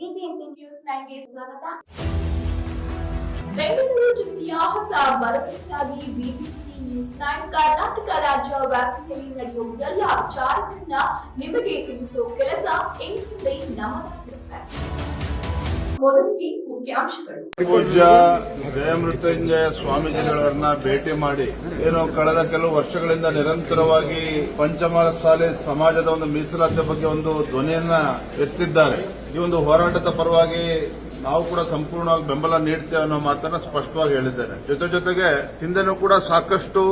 BBMP news ನೈನ್ಗೆ ಸ್ವಾಗತ. ಬೆಂಗಳೂರು ಜಿಲ್ಲೆಯ ಹೊಸ ಭರವಸೆಯಾಗಿ ಬಿಬಿಎಂಪಿ ನ್ಯೂಸ್ ನೈನ್ ಕರ್ನಾಟಕ ರಾಜ್ಯ ವ್ಯಾಪ್ತಿಯಲ್ಲಿ ನಡೆಯುವ ಎಲ್ಲ ವಿಚಾರಗಳನ್ನ ನಿಮಗೆ ತಿಳಿಸುವ ಕೆಲಸ ಇನ್ಮುಂದೆ ನಮ್ಮದಾಗಿರುತ್ತೆ ಮೊದಲಿಗೆ ಮುಖ್ಯಾಂಶಗಳು. ಪೂಜ್ಯ ಜಯಮೃತ್ಯುಂಜಯ ಸ್ವಾಮೀಜಿಗಳವರನ್ನ ಭೇಟಿ ಮಾಡಿ ಏನೋ ಕಳೆದ ಕೆಲವು ವರ್ಷಗಳಿಂದ ನಿರಂತರವಾಗಿ ಪಂಚಮಸಾಲಿ ಸಮಾಜದ ಒಂದು ಮೀಸಲಾತಿ ಬಗ್ಗೆ ಒಂದು ಧ್ವನಿಯನ್ನ ಎತ್ತಿದ್ದಾರೆ. ಈ ಒಂದು ಹೋರಾಟದ ಪರವಾಗಿ ನಾವು ಕೂಡ ಸಂಪೂರ್ಣವಾಗಿ ಬೆಂಬಲ ನೀಡ್ತೇವೆ ಅನ್ನೋ ಮಾತನ್ನ ಸ್ಪಷ್ಟವಾಗಿ ಹೇಳಿದ್ದೇನೆ. ಜೊತೆ ಜೊತೆಗೆ ಹಿಂದೆನೂ ಕೂಡ ಸಾಕಷ್ಟು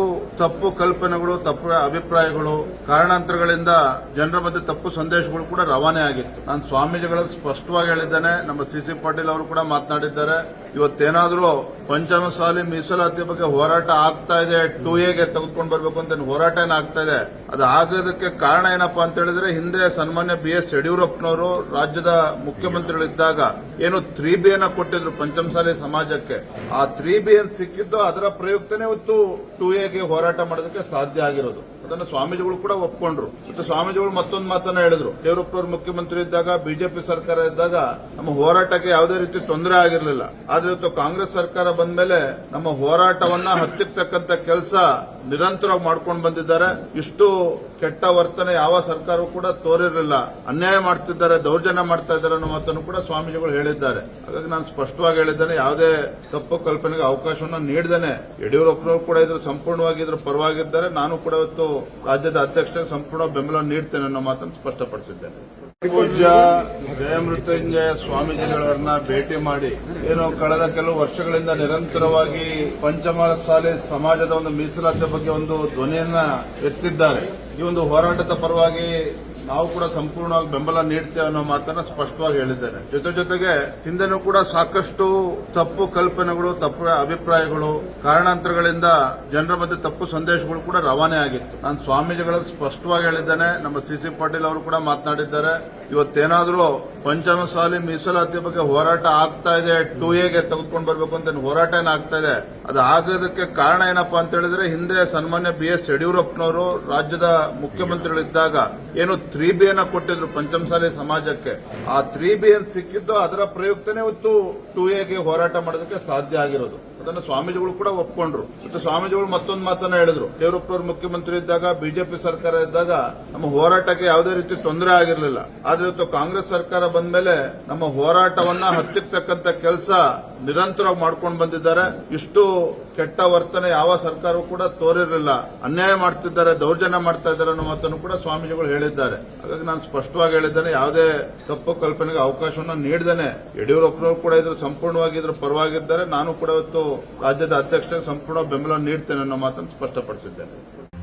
ತಪ್ಪು ಕಲ್ಪನೆಗಳು, ತಪ್ಪು ಅಭಿಪ್ರಾಯಗಳು, ಕಾರಣಾಂತರಗಳಿಂದ ಜನರ ಮಧ್ಯೆ ತಪ್ಪು ಸಂದೇಶಗಳು ಕೂಡ ರವಾನೆ ಆಗಿತ್ತು. ನಾನು ಸ್ವಾಮೀಜಿಗಳು ಸ್ಪಷ್ಟವಾಗಿ ಹೇಳಿದ್ದೇನೆ, ನಮ್ಮ ಸಿ ಸಿ ಪಾಟೀಲ್ ಅವರು ಕೂಡ ಮಾತನಾಡಿದ್ದಾರೆ. ಇವತ್ತೇನಾದ್ರೂ ಪಂಚಮಸಾಲಿ ಮೀಸಲಾತಿ ಬಗ್ಗೆ ಹೋರಾಟ ಆಗ್ತಾ ಇದೆ, ಟೂ ಎಗೆ ತೆಗೆದುಕೊಂಡು ಬರಬೇಕು ಅಂತ ಹೋರಾಟ ಏನಾಗ್ತಾ ಇದೆ? ಅದು ಆಗೋದಕ್ಕೆ ಕಾರಣ ಏನಪ್ಪಾ ಅಂತ ಹೇಳಿದ್ರೆ, ಹಿಂದೆ ಸನ್ಮಾನ್ಯ ಬಿ ಎಸ್ ಯಡಿಯೂರಪ್ಪನವರು ರಾಜ್ಯದ ಮುಖ್ಯಮಂತ್ರಿಗಳಿದ್ದಾಗ ಏನು ತ್ರೀ ಬಿ ಅನ್ನ ಕೊಟ್ಟಿದ್ರು ಪಂಚಮಸಾಲಿ ಸಮಾಜಕ್ಕೆ. ಆ ತ್ರೀ ಬಿ ಸಿಕ್ಕಿದ್ದು ಅದರ ಪ್ರಯುಕ್ತನೇ ಇವತ್ತು ಟೂ ಎಗೆ ಹೋರಾಟ ಮಾಡೋದಕ್ಕೆ ಸಾಧ್ಯ ಆಗಿರೋದು. ಅದನ್ನು ಸ್ವಾಮೀಜಿಗಳು ಕೂಡ ಒಪ್ಕೊಂಡ್ರು. ಮತ್ತೆ ಸ್ವಾಮೀಜಿಗಳು ಮತ್ತೊಂದು ಮಾತನ್ನ ಹೇಳಿದ್ರು. ಯಡಿಯೂರಪ್ಪನವರು ಮುಖ್ಯಮಂತ್ರಿ ಇದ್ದಾಗ, ಬಿಜೆಪಿ ಸರ್ಕಾರ ಇದ್ದಾಗ ನಮ್ಮ ಹೋರಾಟಕ್ಕೆ ಯಾವುದೇ ರೀತಿ ತೊಂದರೆ ಆಗಿರಲಿಲ್ಲ. ಆದ್ರೆ ಇವತ್ತು ಕಾಂಗ್ರೆಸ್ ಸರ್ಕಾರ ಬಂದ ಮೇಲೆ ನಮ್ಮ ಹೋರಾಟವನ್ನ ಹತ್ತಿರ್ತಕ್ಕಂತ ಕೆಲಸ ನಿರಂತರವಾಗಿ ಮಾಡ್ಕೊಂಡು ಬಂದಿದ್ದಾರೆ. ಇಷ್ಟು ಕೆಟ್ಟ ವರ್ತನೆ ಯಾವ ಸರ್ಕಾರವೂ ಕೂಡ ತೋರಿರಲಿಲ್ಲ. ಅನ್ಯಾಯ ಮಾಡ್ತಿದ್ದಾರೆ, ದೌರ್ಜನ್ಯ ಮಾಡ್ತಾ ಇದ್ದಾರೆ ಅನ್ನೋ ಮಾತನ್ನು ಕೂಡ ಸ್ವಾಮೀಜಿಗಳು ಹೇಳಿದ್ದಾರೆ. ಹಾಗಾಗಿ ನಾನು ಸ್ಪಷ್ಟವಾಗಿ ಹೇಳಿದ್ದೇನೆ, ಯಾವುದೇ ತಪ್ಪು ಕಲ್ಪನೆಗೆ ಅವಕಾಶವನ್ನು ನೀಡದೇನೆ. ಯಡಿಯೂರಪ್ಪನವರು ಕೂಡ ಇದ್ರ ಸಂಪೂರ್ಣವಾಗಿ ಇದ್ರ ಪರವಾಗಿದ್ದಾರೆ. ನಾನು ಕೂಡ ಇವತ್ತು ರಾಜ್ಯದ ಅಧ್ಯಕ್ಷರಿಗೆ ಸಂಪೂರ್ಣ ಬೆಂಬಲ ನೀಡ್ತೇನೆ ಅನ್ನೋ ಮಾತನ್ನು ಸ್ಪಷ್ಟಪಡಿಸಿದ್ದೇನೆ. ಜಯಮೃತ್ಯುಂಜಯ ಸ್ವಾಮೀಜಿಗಳವರನ್ನ ಭೇಟಿ ಮಾಡಿ ಏನು ಕಳೆದ ಕೆಲವು ವರ್ಷಗಳಿಂದ ನಿರಂತರವಾಗಿ ಪಂಚಮಸಾಲಿ ಸಮಾಜದ ಒಂದು ಮೀಸಲಾತಿ ಬಗ್ಗೆ ಒಂದು ಧ್ವನಿಯನ್ನ ಎತ್ತಿದ್ದಾರೆ. ಈ ಒಂದು ಹೋರಾಟದ ಪರವಾಗಿ ನಾವು ಕೂಡ ಸಂಪೂರ್ಣವಾಗಿ ಬೆಂಬಲ ನೀಡ್ತೇವೆ ಅನ್ನೋ ಮಾತನ್ನ ಸ್ಪಷ್ಟವಾಗಿ ಹೇಳಿದ್ದೇನೆ. ಜೊತೆ ಜೊತೆಗೆ ಹಿಂದೆನೂ ಕೂಡ ಸಾಕಷ್ಟು ತಪ್ಪು ಕಲ್ಪನೆಗಳು, ತಪ್ಪು ಅಭಿಪ್ರಾಯಗಳು, ಕಾರಣಾಂತರಗಳಿಂದ ಜನರ ಮಧ್ಯೆ ತಪ್ಪು ಸಂದೇಶಗಳು ಕೂಡ ರವಾನೆ ಆಗಿತ್ತು. ನಾನು ಸ್ವಾಮೀಜಿಗಳು ಸ್ಪಷ್ಟವಾಗಿ ಹೇಳಿದ್ದೇನೆ. ನಮ್ಮ ಸಿ ಸಿ ಪಾಟೀಲ್ ಅವರು ಕೂಡ ಮಾತನಾಡಿದ್ದಾರೆ. ಇವತ್ತೇನಾದ್ರೂ ಪಂಚಮಸಾಲಿ ಮೀಸಲಾತಿ ಬಗ್ಗೆ ಹೋರಾಟ ಆಗ್ತಾ ಇದೆ ಟೂ ಎಗೆ ತೆಗೆದುಕೊಂಡು ಬರಬೇಕು ಅಂತ ಹೋರಾಟ ಏನಾಗ್ತಾ ಇದೆ? ಅದು ಆಗೋದಕ್ಕೆ ಕಾರಣ ಏನಪ್ಪಾ ಅಂತ ಹೇಳಿದ್ರೆ, ಹಿಂದೆ ಸನ್ಮಾನ್ಯ ಬಿ ಎಸ್ ಯಡಿಯೂರಪ್ಪನವರು ರಾಜ್ಯದ ಮುಖ್ಯಮಂತ್ರಿಗಳಿದ್ದಾಗ ಏನು ತ್ರೀ ಬಿ ಅನ್ನ ಕೊಟ್ಟಿದ್ರು ಪಂಚಮಸಾಲಿ ಸಮಾಜಕ್ಕೆ. ಆ ತ್ರೀ ಬಿ ಏನ್ ಸಿಕ್ಕಿದ್ದು ಅದರ ಪ್ರಯುಕ್ತನೇ ಇವತ್ತು ಟೂ ಎಗೆ ಹೋರಾಟ ಮಾಡೋದಕ್ಕೆ ಸಾಧ್ಯ ಆಗಿರೋದು. ಅದನ್ನು ಸ್ವಾಮೀಜಿಗಳು ಕೂಡ ಒಪ್ಕೊಂಡ್ರು. ಮತ್ತೆ ಸ್ವಾಮೀಜಿಗಳು ಮತ್ತೊಂದು ಮಾತನ್ನ ಹೇಳಿದ್ರು. ಯಡಿಯೂರಪ್ಪನವರು ಮುಖ್ಯಮಂತ್ರಿ ಇದ್ದಾಗ, ಬಿಜೆಪಿ ಸರ್ಕಾರ ಇದ್ದಾಗ ನಮ್ಮ ಹೋರಾಟಕ್ಕೆ ಯಾವುದೇ ರೀತಿ ತೊಂದರೆ ಆಗಿರಲಿಲ್ಲ. ಆದ್ರೆ ಇವತ್ತು ಕಾಂಗ್ರೆಸ್ ಸರ್ಕಾರ ಬಂದ ಮೇಲೆ ನಮ್ಮ ಹೋರಾಟವನ್ನ ಹತ್ತಿಕ್ತಕ್ಕಂತ ಕೆಲಸ ನಿರಂತರವಾಗಿ ಮಾಡ್ಕೊಂಡು ಬಂದಿದ್ದಾರೆ. ಇಷ್ಟು ಕೆಟ್ಟ ವರ್ತನೆ ಯಾವ ಸರ್ಕಾರವೂ ಕೂಡ ತೋರಿರಲಿಲ್ಲ. ಅನ್ಯಾಯ ಮಾಡ್ತಿದ್ದಾರೆ, ದೌರ್ಜನ್ಯ ಮಾಡ್ತಾ ಇದ್ದಾರೆ ಅನ್ನೋ ಮಾತನ್ನು ಕೂಡ ಸ್ವಾಮೀಜಿಗಳು ಹೇಳಿದ್ದಾರೆ. ಹಾಗಾಗಿ ನಾನು ಸ್ಪಷ್ಟವಾಗಿ ಹೇಳಿದ್ದೇನೆ, ಯಾವುದೇ ತಪ್ಪು ಕಲ್ಪನೆಗೆ ಅವಕಾಶವನ್ನು ನೀಡದೇನೆ. ಯಡಿಯೂರಪ್ಪನವರು ಕೂಡ ಇದ್ರ, ಸಂಪೂರ್ಣವಾಗಿ ಇದ್ರ, ಪರವಾಗಿದ್ದಾರೆ. ನಾನು ಕೂಡ ಇವತ್ತು ರಾಜ್ಯದ ಅಧ್ಯಕ್ಷರಿಗೆ ಸಂಪೂರ್ಣ ಬೆಂಬಲ ನೀಡ್ತೇನೆ ಅನ್ನೋ ಮಾತನ್ನು ಸ್ಪಷ್ಟಪಡಿಸಿದ್ದೇನೆ.